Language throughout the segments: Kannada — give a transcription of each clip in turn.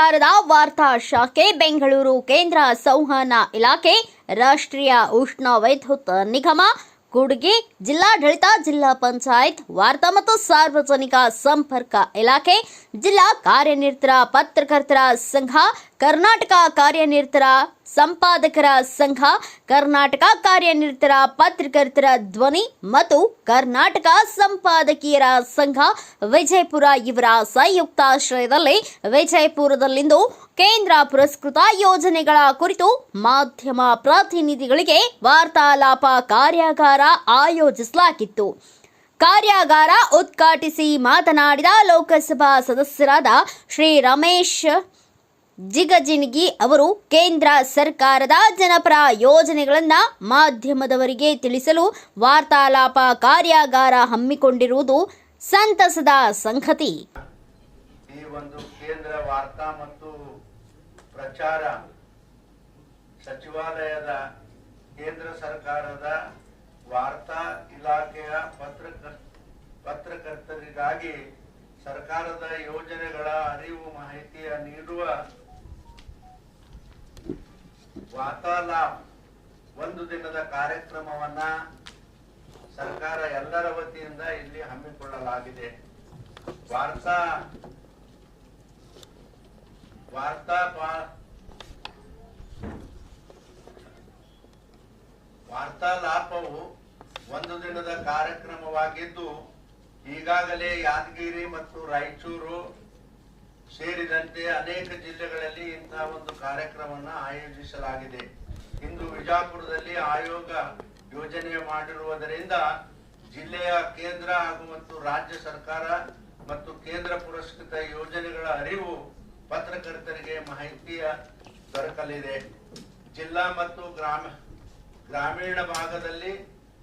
ಭಾರತ ಸರ್ಕಾರದ ವಾರ್ತಾ ಶಾಖೆ, ಬೆಂಗಳೂರು ಕೇಂದ್ರ ಸಂವಹನ ಇಲಾಖೆ, ರಾಷ್ಟ್ರೀಯ ಉಷ್ಣ ವಿದ್ಯುತ್ ನಿಗಮ ಕೂಡ್ಗಿ ಜಿಲ್ಲಾಡಳಿತ, ಜಿಲ್ಲಾ ಪಂಚಾಯತ್, ವಾರ್ತಾ ಮತ್ತು ಸಾರ್ವಜನಿಕ ಸಂಪರ್ಕ ಇಲಾಖೆ, ಜಿಲ್ಲಾ ಕಾರ್ಯನಿರತರ ಪತ್ರಕರ್ತರ ಸಂಘ ಕರ್ನಾಟಕ ಕಾರ್ಯನಿರತರ ಸಂಪಾದಕರ ಸಂಘ, ಕರ್ನಾಟಕ ಕಾರ್ಯನಿರತರ ಪತ್ರಕರ್ತರ ಧ್ವನಿ ಮತ್ತು ಕರ್ನಾಟಕ ಸಂಪಾದಕಿಯರ ಸಂಘ ವಿಜಯಪುರ ಇವರ ಸಂಯುಕ್ತಾಶ್ರಯದಲ್ಲಿ ವಿಜಯಪುರದಲ್ಲಿಂದು ಕೇಂದ್ರ ಪುರಸ್ಕೃತ ಯೋಜನೆಗಳ ಕುರಿತು ಮಾಧ್ಯಮ ಪ್ರತಿನಿಧಿಗಳಿಗೆ ವಾರ್ತಾಲಾಪ ಕಾರ್ಯಾಗಾರ ಆಯೋಜಿಸಲಾಗಿತ್ತು. ಕಾರ್ಯಾಗಾರ ಉದ್ಘಾಟಿಸಿ ಮಾತನಾಡಿದ ಲೋಕಸಭಾ ಸದಸ್ಯರಾದ ಶ್ರೀ ರಮೇಶ್ ಜಿಗಜಿಣಗಿ ಅವರು ಕೇಂದ್ರ ಸರ್ಕಾರದ ಜನಪರ ಯೋಜನೆಗಳನ್ನು ಮಾಧ್ಯಮದವರಿಗೆ ತಿಳಿಸಲು ವಾರ್ತಾಲಾಪ ಕಾರ್ಯಾಗಾರ ಹಮ್ಮಿಕೊಂಡಿರುವುದು ಸಂತಸದ ಸಂಗತಿ. ಈ ಒಂದು ಕೇಂದ್ರ ವಾರ್ತಾ ಮತ್ತು ಪ್ರಚಾರ ಸಚಿವಾಲಯದ ಕೇಂದ್ರ ಸರ್ಕಾರದ ವಾರ್ತಾ ಇಲಾಖೆಯ ಪತ್ರಕ, ಪತ್ರಕರ್ತರಿಗಾಗಿ ಸರ್ಕಾರದ ಯೋಜನೆಗಳ ಅರಿವು ಮಾಹಿತಿಯ ನೀಡುವ ವಾರ್ತಾಲಾಪ್ ಒಂದು ದಿನದ ಕಾರ್ಯಕ್ರಮವನ್ನ ಸರ್ಕಾರ ಎಲ್ಲರ ವತಿಯಿಂದ ಇಲ್ಲಿ ಹಮ್ಮಿಕೊಳ್ಳಲಾಗಿದೆ. ವಾರ್ತಾ ವಾರ್ತಾ ವಾರ್ತಾಲಾಪವು ಒಂದು ದಿನದ ಕಾರ್ಯಕ್ರಮವಾಗಿದ್ದು ಈಗಾಗಲೇ ಯಾದಗಿರಿ ಮತ್ತು ರಾಯಚೂರು ಸೇರಿದಂತೆ ಅನೇಕ ಜಿಲ್ಲೆಗಳಲ್ಲಿ ಇಂತಹ ಒಂದು ಕಾರ್ಯಕ್ರಮವನ್ನು ಆಯೋಜಿಸಲಾಗಿದೆ. ಇಂದು ವಿಜಾಪುರದಲ್ಲಿ ಆಯೋಗ ಯೋಜನೆ ಮಾಡಿರುವುದರಿಂದ ಜಿಲ್ಲೆಯ ಕೇಂದ್ರ ಹಾಗೂ ಮತ್ತು ರಾಜ್ಯ ಸರ್ಕಾರ ಮತ್ತು ಕೇಂದ್ರ ಪುರಸ್ಕೃತ ಯೋಜನೆಗಳ ಅರಿವು ಪತ್ರಕರ್ತರಿಗೆ ಮಾಹಿತಿಯ ದೊರಕಲಿದೆ. ಜಿಲ್ಲಾ ಮತ್ತು ಗ್ರಾಮ, ಗ್ರಾಮೀಣ ಭಾಗದಲ್ಲಿ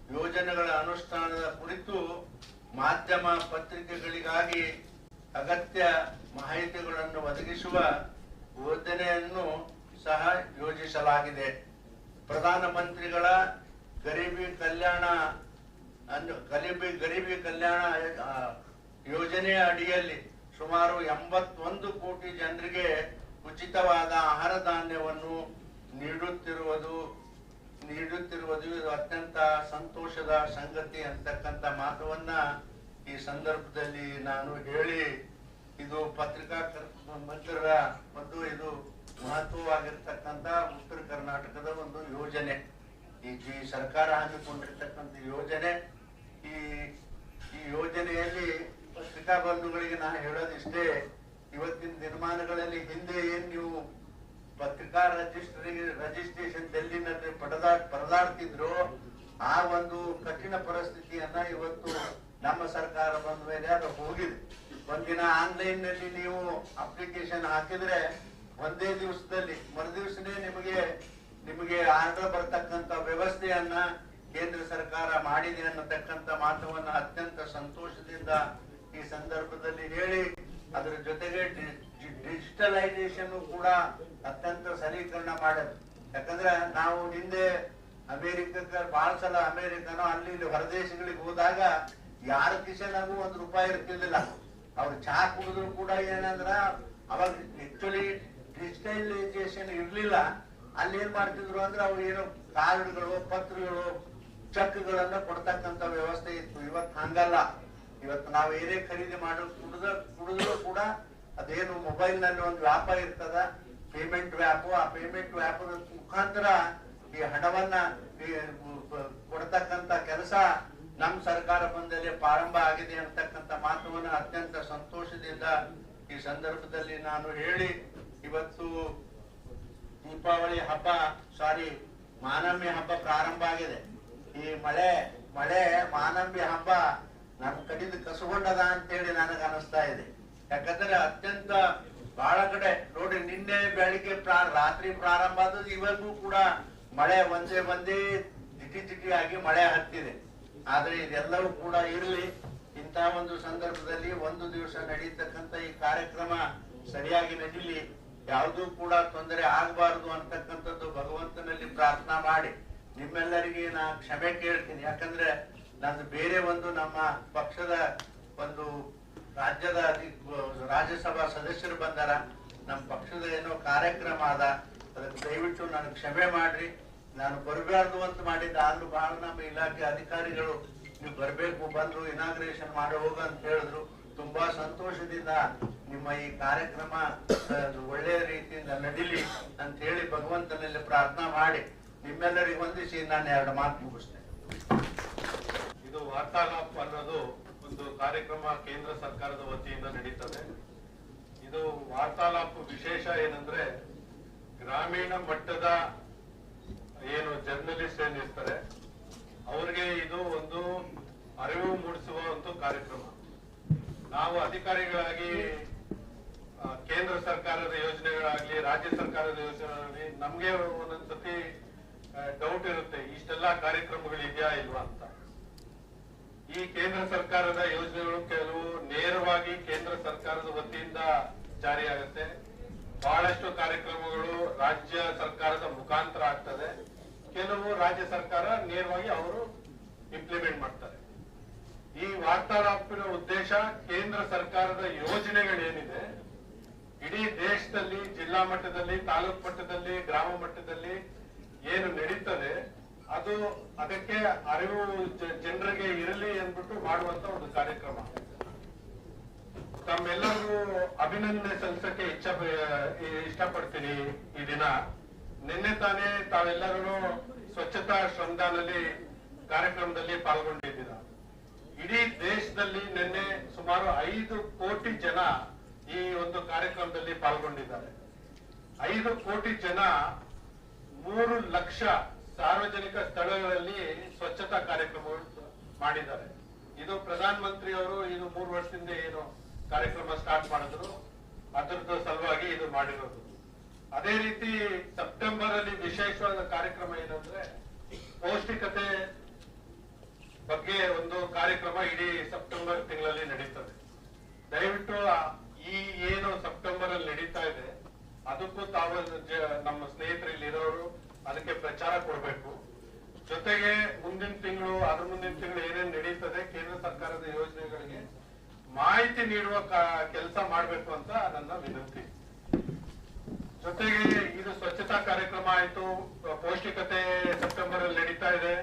ಯೋಜನೆಗಳ ಅನುಷ್ಠಾನದ ಕುರಿತು ಮಾಧ್ಯಮ ಪತ್ರಿಕೆಗಳಿಗಾಗಿ ಅಗತ್ಯ ಮಾಹಿತಿಗಳನ್ನು ಒದಗಿಸುವ ಯೋಜನೆಯನ್ನು ಸಹ ಯೋಜಿಸಲಾಗಿದೆ. ಪ್ರಧಾನಮಂತ್ರಿಗಳ ಗರೀಬಿ ಕಲ್ಯಾಣ ಅನ್ನು ಗರೀಬಿ ಗರೀಬಿ ಕಲ್ಯಾಣ ಯೋಜನೆಯ ಅಡಿಯಲ್ಲಿ ಸುಮಾರು ಎಂಬತ್ತೊಂದು ಕೋಟಿ ಜನರಿಗೆ ಉಚಿತವಾದ ಆಹಾರ ಧಾನ್ಯವನ್ನು ನೀಡುತ್ತಿರುವುದು ನೀಡುತ್ತಿರುವುದು ಇದು ಅತ್ಯಂತ ಸಂತೋಷದ ಸಂಗತಿ ಅಂತಕ್ಕಂಥ ಮಾತವನ್ನ ಈ ಸಂದರ್ಭದಲ್ಲಿ ನಾನು ಹೇಳಿ ಇದು ಪತ್ರಿಕಾ ಮಿತ್ರರ ಮತ್ತು ಇದು ಮಹತ್ವವಾಗಿರ್ತಕ್ಕಂಥ ಉತ್ತರ ಕರ್ನಾಟಕದ ಒಂದು ಯೋಜನೆ. ಈ ಸರ್ಕಾರ ಹಮ್ಮಿಕೊಂಡಿರ್ತಕ್ಕಂಥ ಯೋಜನೆ. ಈ ಈ ಯೋಜನೆಯಲ್ಲಿ ಪತ್ರಿಕಾ ಬಂಧುಗಳಿಗೆ ನಾನು ಹೇಳೋದಿಷ್ಟೇ, ಇವತ್ತಿನ ದಿನಮಾನಗಳಲ್ಲಿ ಹಿಂದೆ ಏನ್ ನೀವು ಪತ್ರಿಕಾ ರಜಿಸ್ಟ್ರಿ ರಜಿಸ್ಟ್ರೇಷನ್ ಡೆಲ್ಲಿನಲ್ಲಿ ಪಡೆದಾ, ಪರದಾಡ್ತಿದ್ರು, ಆ ಒಂದು ಕಠಿಣ ಪರಿಸ್ಥಿತಿಯನ್ನ ಇವತ್ತು ನಮ್ಮ ಸರ್ಕಾರ ಬಂದ ಮೇಲೆ ಅದು ಹೋಗಿದೆ. ಒಂದಿನ ಆನ್ಲೈನ್ನಲ್ಲಿ ನೀವು ಅಪ್ಲಿಕೇಶನ್ ಹಾಕಿದ್ರೆ ಒಂದೇ ದಿವಸದಲ್ಲಿ, ಮರುದಿವಸನೇ ನಿಮಗೆ ನಿಮಗೆ ಆರ್ಡರ್ ಬರ್ತಕ್ಕಂತ ವ್ಯವಸ್ಥೆಯನ್ನ ಕೇಂದ್ರ ಸರ್ಕಾರ ಮಾಡಿದೆ ಅನ್ನತಕ್ಕಂತ ಮಾತವನ್ನ ಅತ್ಯಂತ ಸಂತೋಷದಿಂದ ಈ ಸಂದರ್ಭದಲ್ಲಿ ಹೇಳಿ, ಅದರ ಜೊತೆಗೆ ಡಿಜಿಟಲೈಸೇಷನ್ ಕೂಡ ಅತ್ಯಂತ ಸಲೀಕರಣ ಮಾಡೋದು. ಯಾಕಂದ್ರೆ ನಾವು ಹಿಂದೆ ಅಮೆರಿಕ ಬಹಳ ಸಲ ಅಮೆರಿಕನೋ ಅಲ್ಲಿ ಹೊರದೇಶಗಳಿಗೆ ಹೋದಾಗ ಯಾರ ಕಿಸೆನಾಗೂ ಒಂದ್ ರೂಪಾಯಿ ಇರ್ತಿರ್ಲಿಲ್ಲ. ಅವ್ರು ಚಹಾ ಕುಡಿದ್ರು ಕೂಡ ಏನಂದ್ರ, ಅವಾಗ ಆಕ್ಚುಲಿ ಡಿಜಿಟಲೈಸೇಷನ್ ಇರ್ಲಿಲ್ಲ. ಅಲ್ಲಿ ಏನ್ ಮಾಡ್ತಿದ್ರು ಅಂದ್ರೆ ಅವ್ರು ಏನೋ ಕಾರ್ಡ್ಗಳು, ಪತ್ರಗಳು, ಚೆಕ್ಗಳನ್ನ ಕೊಡ್ತಕ್ಕಂತ ವ್ಯವಸ್ಥೆ ಇತ್ತು. ಇವತ್ತು ಹಂಗಲ್ಲ. ಇವತ್ತು ನಾವು ಏನೇ ಖರೀದಿ ಮಾಡೋ, ಕುಡಿದ, ಕುಡಿದ್ರು ಕೂಡ ಅದೇನು ಮೊಬೈಲ್ನಲ್ಲಿ ಒಂದು ವ್ಯಾಪ ಇರ್ತದ. ಪೇಮೆಂಟ್ ವ್ಯಾಪ್. ಆ ಪೇಮೆಂಟ್ ವ್ಯಾಪ್ ಮುಖಾಂತರ ಈ ಹಣವನ್ನ ಕೊಡ್ತಕ್ಕಂತ ಕೆಲಸ ನಮ್ ಸರ್ಕಾರ ಬಂದಲ್ಲಿ ಪ್ರಾರಂಭ ಆಗಿದೆ ಅಂತಕ್ಕಂಥ ಮಾತುವನ್ನು ಅತ್ಯಂತ ಸಂತೋಷದಿಂದ ಈ ಸಂದರ್ಭದಲ್ಲಿ ನಾನು ಹೇಳಿ, ಇವತ್ತು ದೀಪಾವಳಿ ಹಬ್ಬ ಸಾರಿ ಮಾನವ್ಯ ಹಬ್ಬ ಪ್ರಾರಂಭ ಆಗಿದೆ. ಈ ಮಳೆ ಮಳೆ ಮಾನವ್ಯ ಹಬ್ಬ ನಮ್ಮ ಕಡಿದ ಕಸಗೊಂಡದ ಅಂತೇಳಿ ನನಗೆ ಅನಿಸ್ತಾ ಇದೆ. ಯಾಕಂದ್ರೆ ಅತ್ಯಂತ ಬಹಳ ಕಡೆ, ನೋಡಿ ನಿನ್ನೆ ಬೆಳಿಗ್ಗೆ ರಾತ್ರಿ ಪ್ರಾರಂಭ ಆದದ್ದು ಇವಾಗೂ ಕೂಡ ಮಳೆ ಒಂದೇ ಒಂದೇ ಜಿಟಿ ಜಿಟಿ ಆಗಿ ಮಳೆ ಹತ್ತಿದೆ. ಆದ್ರೆ ಇದೆಲ್ಲವೂ ಕೂಡ ಇರಲಿ. ಇಂತಹ ಒಂದು ಸಂದರ್ಭದಲ್ಲಿ ಒಂದು ದಿವಸ ನಡೀತಕ್ಕಂತ ಈ ಕಾರ್ಯಕ್ರಮ ಸರಿಯಾಗಿ ನಡೀಲಿ. ಯಾವುದೂ ಕೂಡ ತೊಂದರೆ ಆಗಬಾರದು ಅಂತಕ್ಕಂಥದ್ದು ಭಗವಂತನಲ್ಲಿ ಪ್ರಾರ್ಥನಾ ಮಾಡಿ. ನಿಮ್ಮೆಲ್ಲರಿಗೆ ನಾ ಕ್ಷಮೆ ಕೇಳ್ತೀನಿ. ಯಾಕಂದ್ರೆ ನಂದು ಬೇರೆ ಒಂದು ನಮ್ಮ ಪಕ್ಷದ ಒಂದು ರಾಜ್ಯದ ರಾಜ್ಯಸಭಾ ಸದಸ್ಯರು ಬಂದಾರ. ನಮ್ಮ ಪಕ್ಷದ ಏನೋ ಕಾರ್ಯಕ್ರಮ ಅದ. ಅದಕ್ಕೆ ದಯವಿಟ್ಟು ನನಗೆ ಕ್ಷಮೆ ಮಾಡ್ರಿ. ನಾನು ಬರಬಾರ್ದು ಅಂತ ಮಾಡಿದ್ದೆ, ಆದ್ರೂ ಬಹಳ ನಮ್ಮ ಇಲಾಖೆ ಅಧಿಕಾರಿಗಳು ನೀವು ಬರಬೇಕು ಬಂದು ಇನಾಗ್ರೇಷನ್ ಮಾಡಿ ಹೋಗ ಅಂತ ಹೇಳಿದ್ರು. ತುಂಬಾ ಸಂತೋಷದಿಂದ ನಿಮ್ಮ ಈ ಕಾರ್ಯಕ್ರಮ ಒಳ್ಳೆಯ ರೀತಿಯಿಂದ ನಡೀಲಿ ಅಂತ ಹೇಳಿ ಭಗವಂತನಲ್ಲಿ ಪ್ರಾರ್ಥನಾ ಮಾಡಿ ನಿಮ್ಮೆಲ್ಲರಿಗೂ ವಂದಿಸಿ ನಾನು ಎರಡು ಮಾತು ಮುಗಿಸ್ತೇನೆ. ಇದು ವಾರ್ತಾಲಾಪ್ ಅನ್ನೋದು ಒಂದು ಕಾರ್ಯಕ್ರಮ ಕೇಂದ್ರ ಸರ್ಕಾರದ ವತಿಯಿಂದ ನಡೀತದೆ. ಇದು ವಾರ್ತಾಲಾಪ್ ವಿಶೇಷ ಏನಂದ್ರೆ, ಗ್ರಾಮೀಣ ಮಟ್ಟದ ಏನು ಜರ್ನಲಿಸ್ಟ್ ಏನಿರ್ತಾರೆ ಅವ್ರಿಗೆ ಇದು ಒಂದು ಅರಿವು ಮೂಡಿಸುವ ಒಂದು ಕಾರ್ಯಕ್ರಮ. ನಾವು ಅಧಿಕಾರಿಗಳಾಗಿ ಕೇಂದ್ರ ಸರ್ಕಾರದ ಯೋಜನೆಗಳಾಗ್ಲಿ, ರಾಜ್ಯ ಸರ್ಕಾರದ ಯೋಜನೆಗಳಾಗ್ಲಿ, ನಮ್ಗೆ ಒಂದೊಂದ್ಸತಿ ಡೌಟ್ ಇರುತ್ತೆ, ಇಷ್ಟೆಲ್ಲ ಕಾರ್ಯಕ್ರಮಗಳು ಇದೆಯಾ ಇಲ್ವಾ ಅಂತ. ಈ ಕೇಂದ್ರ ಸರ್ಕಾರದ ಯೋಜನೆಗಳು ಕೆಲವು ನೇರವಾಗಿ ಕೇಂದ್ರ ಸರ್ಕಾರದ ವತಿಯಿಂದ ಜಾರಿಯಾಗುತ್ತೆ. ಬಹಳಷ್ಟು ಕಾರ್ಯಕ್ರಮಗಳು ರಾಜ್ಯ ಸರ್ಕಾರದ ಮುಖಾಂತರ ಆಗ್ತದೆ. ಕೆಲವು ರಾಜ್ಯ ಸರ್ಕಾರ ನೇರವಾಗಿ ಅವರು ಇಂಪ್ಲಿಮೆಂಟ್ ಮಾಡ್ತಾರೆ. ಈ ವಾರ್ತಾಲಾಪಿನ ಉದ್ದೇಶ ಕೇಂದ್ರ ಸರ್ಕಾರದ ಯೋಜನೆಗಳೇನಿದೆ, ಇಡೀ ದೇಶದಲ್ಲಿ, ಜಿಲ್ಲಾ ಮಟ್ಟದಲ್ಲಿ, ತಾಲೂಕು ಮಟ್ಟದಲ್ಲಿ, ಗ್ರಾಮ ಮಟ್ಟದಲ್ಲಿ ಏನು ನಡೀತದೆ, ಅದು ಅದಕ್ಕೆ ಅರಿವು ಜನರಿಗೆ ಇರಲಿ ಅಂದ್ಬಿಟ್ಟು ಮಾಡುವಂತ ಒಂದು ಕಾರ್ಯಕ್ರಮ. ತಮ್ಮೆಲ್ಲರಿಗೂ ಅಭಿನಂದನೆ ಸಲ್ಲಿಸಕ್ಕೆ ಇಚ್ಛ ಇಷ್ಟಪಡ್ತೀನಿ ಈ ದಿನ. ನಿನ್ನೆ ತಾನೇ ತಾವೆಲ್ಲರೂ ಸ್ವಚ್ಛತಾ ಶ್ರಮದಾನಲ್ಲಿ ಕಾರ್ಯಕ್ರಮದಲ್ಲಿ ಪಾಲ್ಗೊಂಡಿದ್ದೀರ. ಇಡೀ ದೇಶದಲ್ಲಿ ನಿನ್ನೆ ಸುಮಾರು ಐದು ಕೋಟಿ ಜನ ಈ ಒಂದು ಕಾರ್ಯಕ್ರಮದಲ್ಲಿ ಪಾಲ್ಗೊಂಡಿದ್ದಾರೆ. ಐದು ಕೋಟಿ ಜನ ಮೂರು ಲಕ್ಷ ಸಾರ್ವಜನಿಕ ಸ್ಥಳಗಳಲ್ಲಿ ಸ್ವಚ್ಛತಾ ಕಾರ್ಯಕ್ರಮಗಳು ಮಾಡಿದ್ದಾರೆ. ಇದು ಪ್ರಧಾನ ಮಂತ್ರಿ ಅವರು ಇದು ಮೂರು ವರ್ಷದಿಂದ ಏನು ಕಾರ್ಯಕ್ರಮ ಸ್ಟಾರ್ಟ್ ಮಾಡಿದ್ರು. ಅದರ ಸಲುವಾಗಿ ಇದು ಮಾಡಿರೋದು. ಅದೇ ರೀತಿ ಸೆಪ್ಟೆಂಬರ್ ಅಲ್ಲಿ ವಿಶೇಷವಾದ ಕಾರ್ಯಕ್ರಮ ಏನಂದ್ರೆ ಪೌಷ್ಟಿಕತೆ ಬಗ್ಗೆ ಒಂದು ಕಾರ್ಯಕ್ರಮ ಇಡೀ ಸೆಪ್ಟೆಂಬರ್ ತಿಂಗಳಲ್ಲಿ ನಡೀತದೆ. ದಯವಿಟ್ಟು ಈ ಏನು ಸೆಪ್ಟೆಂಬರ್ ಅಲ್ಲಿ ನಡೀತಾ ಇದೆ, ಅದಕ್ಕೂ ತಾವು ನಮ್ಮ ಸ್ನೇಹಿತರಲ್ಲಿ ಇರೋರು ಅದಕ್ಕೆ ಪ್ರಚಾರ ಕೊಡಬೇಕು. ಜೊತೆಗೆ ಮುಂದಿನ ತಿಂಗಳು, ಅದ್ರ ಮುಂದಿನ ತಿಂಗಳು ಏನೇನು ನಡೀತದೆ ಕೇಂದ್ರ ಸರ್ಕಾರದ ಯೋಜನೆಗಳಿಗೆ ಮಾಹಿತಿ ನೀಡುವ ಕೆಲಸ ಮಾಡಬೇಕು ಅಂತ ನನ್ನ ವಿನಂತಿ. ಜೊತೆಗೆ ಇದು ಸ್ವಚ್ಛತಾ ಕಾರ್ಯಕ್ರಮ ಆಯಿತು. ಪೌಷ್ಟಿಕತೆ ಸೆಪ್ಟೆಂಬರ್ ಅಲ್ಲಿ ನಡೀತಾ ಇದೆ.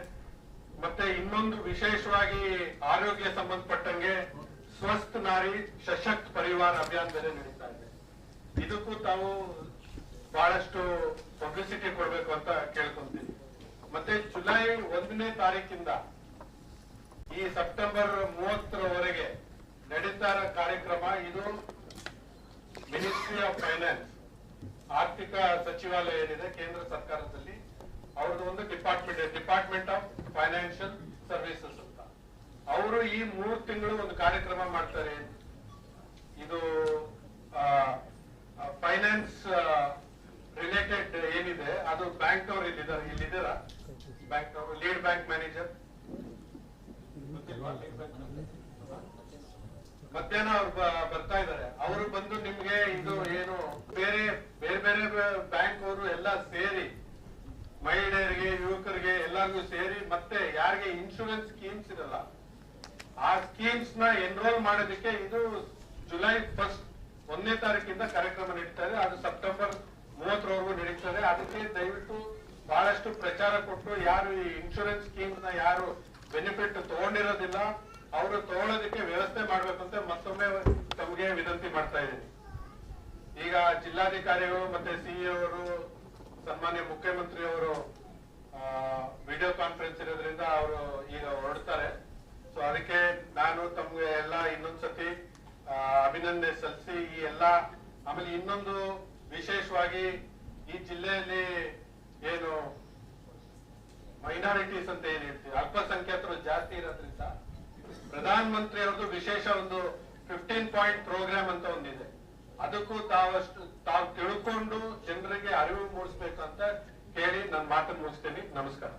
ಮತ್ತೆ ಇನ್ನೊಂದು ವಿಶೇಷವಾಗಿ ಆರೋಗ್ಯ ಸಂಬಂಧಪಟ್ಟಂಗೆ ಸ್ವಸ್ಥ ನಾರಿ ಸಶಕ್ತ ಪರಿವಾರ ಅಭಿಯಾನ ಬೇರೆ ನಡೀತಾ ಇದೆ. ಇದಕ್ಕೂ ತಾವು ಬಹಳಷ್ಟು ಪಬ್ಲಿಸಿಟಿ ಕೊಡ್ಬೇಕು ಅಂತ ಕೇಳ್ಕೊಂತೀನಿ. ಮತ್ತೆ ಜುಲೈ ಒಂದನೇ ತಾರೀಕಿಂದ ಈ ಸೆಪ್ಟೆಂಬರ್ ಮೂವತ್ತರವರೆಗೆ ನಡೀತಾ ಇರೋ ಕಾರ್ಯಕ್ರಮ ಇದು ಮಿನಿಸ್ಟ್ರಿ ಆಫ್ ಫೈನಾನ್ಸ್ ಆರ್ಥಿಕ ಸಚಿವಾಲಯ ಏನಿದೆ, ಕೇಂದ್ರ ಸರ್ಕಾರದಲ್ಲಿ ಅವ್ರದ್ದು ಒಂದು department department of financial services ಅಂತ. ಅವರು ಈ ಮೂರು ತಿಂಗಳು ಒಂದು ಕಾರ್ಯಕ್ರಮ ಮಾಡ್ತಾರೆ. ಇದು ಫೈನಾನ್ಸ್ ರಿಲೇಟೆಡ್ ಏನಿದೆ, ಅದು ಬ್ಯಾಂಕ್ ಅವರು ಇಲ್ಲಿದ್ದಾರೆ ಇಲ್ಲಿದ್ದಾರ? ಬ್ಯಾಂಕ್ ಅವರು ಲೀಡ್ ಬ್ಯಾಂಕ್ ಮ್ಯಾನೇಜರ್ ಮಧ್ಯಾಹ್ನ ಅವ್ರು ಬರ್ತಾ ಇದ್ದಾರೆ ಅವರು ಬಂದು ನಿಮ್ಗೆ ಇದು ಏನು ಬೇರೆ ಬೇರೆ ಬೇರೆ ಬ್ಯಾಂಕ್ ಅವರು ಎಲ್ಲ ಸೇರಿ ಮಹಿಳೆಯರಿಗೆ, ಯುವಕರಿಗೆ ಎಲ್ಲರಿಗೂ ಸೇರಿ ಮತ್ತೆ ಯಾರಿಗೆ ಇನ್ಶೂರೆನ್ಸ್ ಸ್ಕೀಮ್ಸ್ ಇರಲ್ಲ, ಆ ಸ್ಕೀಮ್ಸ್ನ ಎನ್ರೋಲ್ ಮಾಡೋದಕ್ಕೆ ಇದು ಜುಲೈ ಫಸ್ಟ್ ಒಂದನೇ ತಾರೀಕಿಂದ ಕಾರ್ಯಕ್ರಮ ನಡೀತಾ ಇದೆ. ಅದು ಸೆಪ್ಟೆಂಬರ್ ಮೂವತ್ತರವರೆಗೂ ನಡೀತದೆ ಅದಕ್ಕೆ ದಯವಿಟ್ಟು ಬಹಳಷ್ಟು ಪ್ರಚಾರ ಕೊಟ್ಟು ಯಾರು ಈ ಇನ್ಶೂರೆನ್ಸ್ ಸ್ಕೀಮ್ನ ಯಾರು ಬೆನಿಫಿಟ್ ತಗೊಂಡಿರೋದಿಲ್ಲ ಅವರು ತಗೊಳ್ಳೋದಕ್ಕೆ ವ್ಯವಸ್ಥೆ ಮಾಡ್ಬೇಕಂತ ಮತ್ತೊಮ್ಮೆ ತಮಗೆ ವಿನಂತಿ ಮಾಡ್ತಾ ಇದ್ದೀನಿ. ಈಗ ಜಿಲ್ಲಾಧಿಕಾರಿಗಳು ಮತ್ತೆ ಸಿಇಒರು ಅವರು ಸನ್ಮಾನ್ಯ ಮುಖ್ಯಮಂತ್ರಿ ಅವರು ವಿಡಿಯೋ ಕಾನ್ಫರೆನ್ಸ್ ಇರೋದ್ರಿಂದ ಅವರು ಈಗ ಹೊರಡ್ತಾರೆ. ಸೊ ಅದಕ್ಕೆ ನಾನು ತಮ್ಗೆ ಎಲ್ಲ ಇನ್ನೊಂದ್ಸತಿ ಅಭಿನಂದನೆ ಸಲ್ಲಿಸಿ ಈ ಎಲ್ಲ, ಆಮೇಲೆ ಇನ್ನೊಂದು ವಿಶೇಷವಾಗಿ ಈ ಜಿಲ್ಲೆಯಲ್ಲಿ ಏನು ಮೈನಾರಿಟೀಸ್ ಅಂತ ಏನ್ ಹೇಳ್ತೀವಿ ಅಲ್ಪಸಂಖ್ಯಾತರು ಜಾಸ್ತಿ ಇರೋದ್ರಿಂದ ಪ್ರಧಾನ ಮಂತ್ರಿ ವಿಶೇಷ ಒಂದು ಫಿಫ್ಟೀನ್ ಪಾಯಿಂಟ್ ಪ್ರೋಗ್ರಾಮ್ ಅಂತ ಒಂದಿದೆ. ಅದಕ್ಕೂ ತಾವಷ್ಟು ತಾವು ತಿಳ್ಕೊಂಡು ಜನರಿಗೆ ಅರಿವು ಮೂಡಿಸ್ಬೇಕು ಅಂತ ಹೇಳಿ ನನ್ನ ಮಾತನ್ನು ಮುಗಿಸ್ತೇನೆ. ನಮಸ್ಕಾರ.